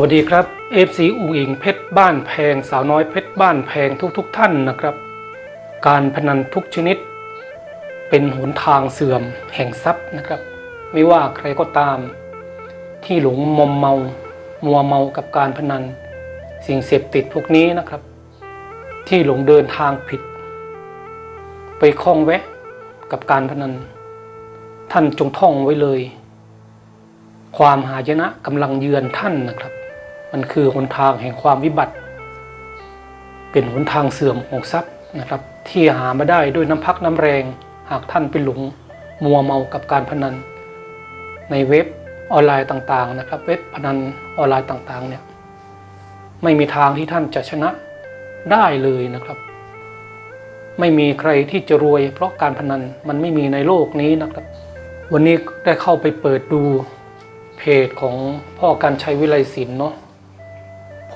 วัสดีครับ FC อุ๋งอิงเพชรบ้านแพง สาวน้อยเพชรบ้านแพงทุกๆทท่านนะครับ การพนันทุกชนิด เป็นหนทางเสื่อมแห่งทรัพย์นะครับ ไม่ว่าใครก็ตาม ที่หลงมอมเมา มัวเมากับการพนัน สิ่งเสพติดพวกนี้นะครับ ที่หลงเดินทางผิด ไปคล้องแวะกับการพนัน ท่านจงท่องไว้เลย ความหายนะกำลังเยือนท่านนะครับ มันคือหนทางแห่งความวิบัติ เป็นหนทางเสื่อมของทรัพย์นะครับ ที่หามาได้ด้วยน้ำพักน้ำแรง หากท่านไปหลงมัวเมากับการพนัน ในเว็บออนไลน์ต่างๆนะครับ เว็บพนันออนไลน์ต่างๆเนี่ยไม่มีทางที่ท่านจะชนะได้เลยนะครับ ไม่มีใครที่จะรวย เพราะการพนันมันไม่มีในโลกนี้นะครับ วันนี้ได้เข้าไปเปิดดูเพจของพ่อการชัยวิไลศิลป์เนาะ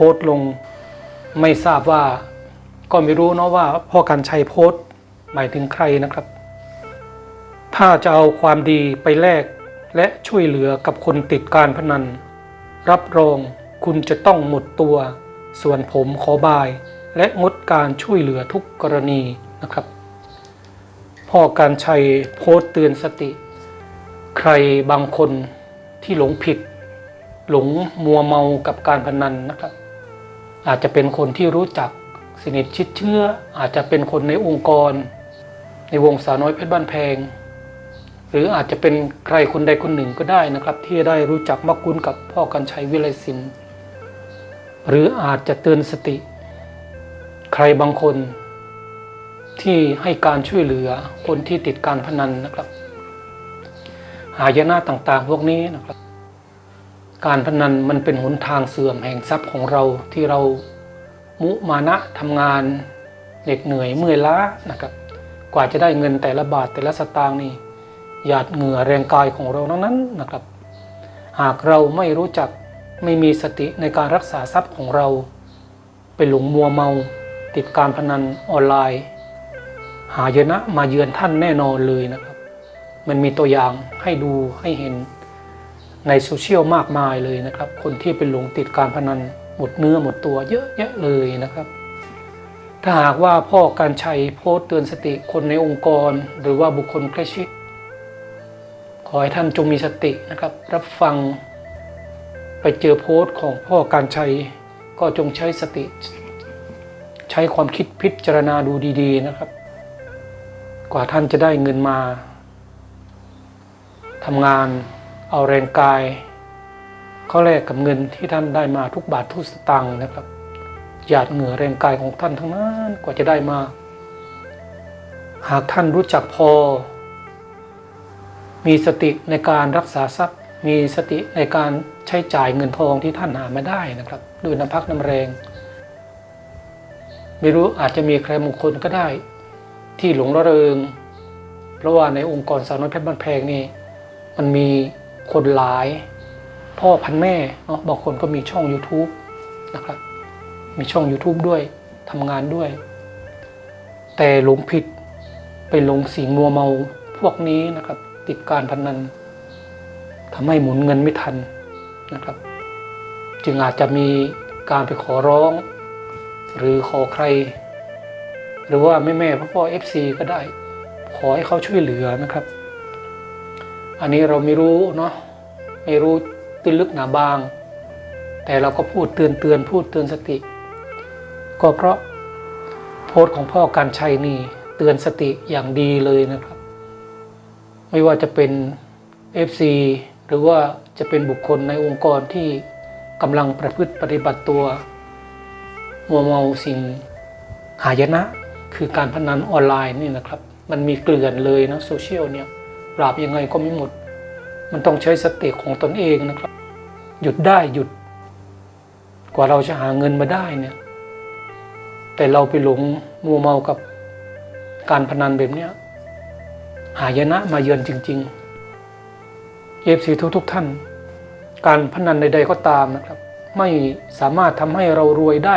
พสต์ลง ไม่ทราบว่าก็ไม่รู้เนาะว่าพ่อการชัยโพสต์หมายถึงใครนะครับ ถ้าจะเอาความดีไปแลกและช่วยเหลือกับคนติดการพนัน รับรองคุณจะต้องหมดตัว ส่วนผมขอบาย และงดการช่วยเหลือทุกกรณีนะครับ พ่อการชัยโพสต์เตือนสติ ใครบางคนที่หลงผิด หลงมัวเมากับการพนันนะครับ อาจจะเป็นคนที่รู้จักสนิทชิดเชื่อ อาจจะเป็นคนในองค์กร ในวงสาวน้อยเพชรบ้านแพง หรืออาจจะเป็นใครคนใดคนหนึ่งก็ได้นะครับ ที่ได้รู้จักมักคุ้นกับพ่อกันชัยวิไลศิลป์หรืออาจจะเตือนสติ ใครบางคน ที่ให้การช่วยเหลือคนที่ติดการพนันนะครับ หายนะต่างๆพวกนี้นะครับ การพนันมันเป็นหนทางเสื่อมแห่งทรัพย์ของเราที่เรามุมานะทำงานเหน็ดเหนื่อยเมื่อยล้านะครับกว่าจะได้เงินแต่ละบาทแต่ละสตางค์นี่หยาดเหงื่อแรงกายของเราทั้งนั้นนะครับ หากเราไม่รู้จักไม่มีสติในการรักษาทรัพย์ของเรา ไปหลงมัวเมา ติดการพนันออนไลน์ หายนะมาเยือนท่านแน่นอนเลยนะครับ มันมีตัวอย่างให้ดูให้เห็น ในโซเชียลมากมายเลยนะครับ คนที่เป็นหลงติดการพนันหมดเนื้อหมดตัวเยอะแยะเลยนะครับ ถ้าหากว่าพ่อการชัยโพสต์เตือนสติคนในองค์กร หรือว่าบุคคลใกล้ชิด ขอให้ท่านจงมีสตินะครับ รับฟัง ไปเจอโพสต์ของพ่อการชัย ก็จงใช้สติ ใช้ความคิดพิจารณาดูดีๆนะครับ กว่าท่านจะได้เงินมาทำงาน เอาแรงกาย เขาแลกกับเงินที่ท่านได้มาทุกบาททุกสตางค์นะครับหยาดเหงื่อแรงกายของท่านทั้งนั้นกว่าจะได้มา หากท่านรู้จักพอ มีสติในการรักษาทรัพย์ มีสติในการใช้จ่ายเงินทองที่ท่านหามาได้นะครับด้วยน้ำพักน้ำแรง ไม่รู้อาจจะมีใครบางคนก็ได้ ที่หลงระเริงเพราะว่าในองค์กรสาวน้อยเพชรบ้านแพงนี่มันมี คนหลาย พ่อพันแม่เนาะบางคนก็มีช่อง YouTube นะครับ มีช่อง YouTube ด้วยทำงานด้วย แต่หลงผิดไปหลงสิ่งมัวเมาพวกนี้นะครับ ติดการพนันทำให้หมุนเงินไม่ทันนะครับ จึงอาจจะมีการไปขอร้อง หรือขอใคร หรือว่าแม่แม่พ่อพ่อเอฟซีก็ได้ ขอให้เขาช่วยเหลือนะครับ อันนี้เราไม่รู้เนาะไม่รู้ตื้นลึกหนาบาง แต่เราก็พูดเตือนเตือนพูดเตือนสติ ก็เพราะโพสต์ของพ่อการชัยนี่เตือนสติอย่างดีเลยนะครับ ไม่ว่าจะเป็น FC หรือว่าจะเป็นบุคคลในองค์กรที่กำลังประพฤติปฏิบัติตัวมัวเมาสิ่งหายนะ คือการพนันออนไลน์นี่นะครับ มันมีเกลื่อนเลยนะโซเชียลเนี่ยปราบยังไงก็ไม่หมด มันต้องใช้สติของตนเองนะครับ หยุดได้หยุด กว่าเราจะหาเงินมาได้เนี่ย แต่เราไปหลงมัวเมากับการพนันแบบเนี้ยหายนะมาเยือนจริง ๆเอฟซีทุกๆท่าน การพนันใดๆก็ตามนะครับ ไม่สามารถทำให้เรารวยได้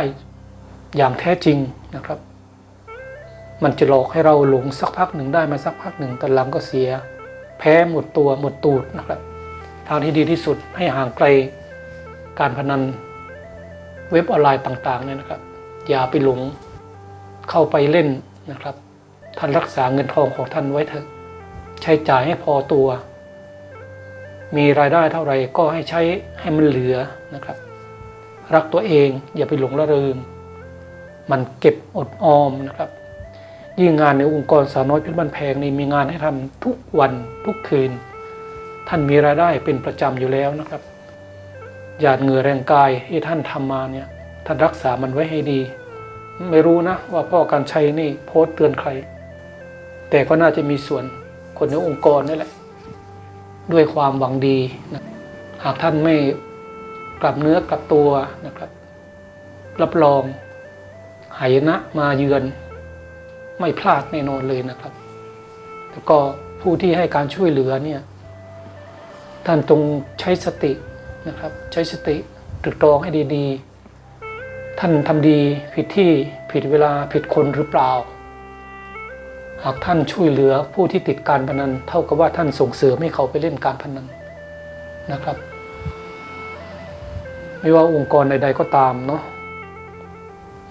อย่างแท้จริงนะครับ มันจะหลอกให้เราหลงสักพักหนึ่งได้มาสักพักหนึ่งแต่หลังก็เสีย พ้หมดตัวหมดตูดนะครับ ทางที่ดีที่สุดให้ห่างไกลการพนันเว็บออนไลน์ต่างๆเนี่ยนะครับ อย่าไปหลงเข้าไปเล่นนะครับ ท่านรักษาเงินทองของท่านไว้เถอะ ใช้จ่ายให้พอตัว มีรายได้เท่าไหร่ก็ให้ใช้ให้มันเหลือนะครับ รักตัวเองอย่าไปหลงระเริง มันเก็บอดออมนะครับ ยิ่งงานในองค์กรสาวน้อยเพชรบ้านแพงนี่มีงานให้ทำทุกวันทุกคืน ท่านมีรายได้เป็นประจำอยู่แล้วนะครับหยาดเหงื่อแรงกายที่ท่านทำมาเนี่ยท่านรักษามันไว้ให้ดี ไม่รู้นะว่าพ่อการชัยนี่โพสต์เตือนใคร แต่ก็น่าจะมีส่วนคนในองค์กรนี่แหละ ด้วยความหวังดีนะหากท่านไม่กลับเนื้อกลับตัวนะครับ รับรองหายนะมาเยือน ไม่พลาดแน่นอนเลยนะครับ แล้วก็ผู้ที่ให้การช่วยเหลือเนี่ยท่านตรงใช้สตินะครับ ใช้สติตรึกตรองให้ดีๆ ท่านทำดีผิดที่ผิดเวลาผิดคนหรือเปล่า หากท่านช่วยเหลือผู้ที่ติดการพนัน เท่ากับว่าท่านส่งเสริมให้เขาไปเล่นการพนันนะครับ ไม่ว่าองค์กรใด ๆก็ตามเนาะ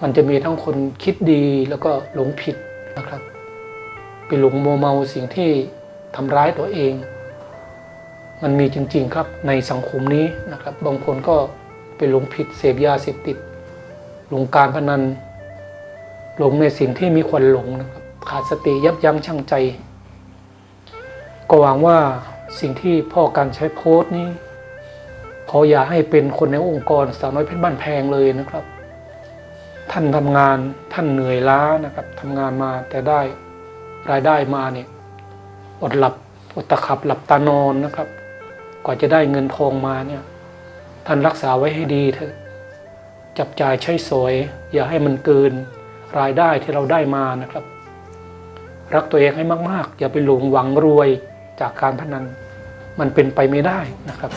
มันจะมีทั้งคนคิดดีแล้วก็หลงผิด ไปหลงโมเมาสิ่งที่ทำร้ายตัวเอง มันมีจริงๆครับในสังคมนี้นะครับ บางคนก็ไปหลงผิดเสพยาเสพติด หลงการพนัน หลงในสิ่งที่มีควรหลงนะครับ ขาดสติยับยั้งชั่งใจ ก็หวังว่าสิ่งที่พ่อการใช้โพสต์นี้ขออย่าให้เป็นคนในองค์กรสาวน้อยเพชรบ้านแพงเลยนะครับ ท่านทำงานท่านเหนื่อยล้านะครับทำงานมาแต่ได้ รายได้มาเนี่ยอดหลับอดตะขับหลับตานอนนะครับ กว่าจะได้เงินทองมาเนี่ยท่านรักษาไว้ให้ดีเถอะจับจ่ายใช้สอย อย่าให้มันเกินรายได้ที่เราได้มานะครับ รักตัวเองให้มากๆ อย่าไปหลงหวังรวยจากการพนันมันเป็นไปไม่ได้นะครับ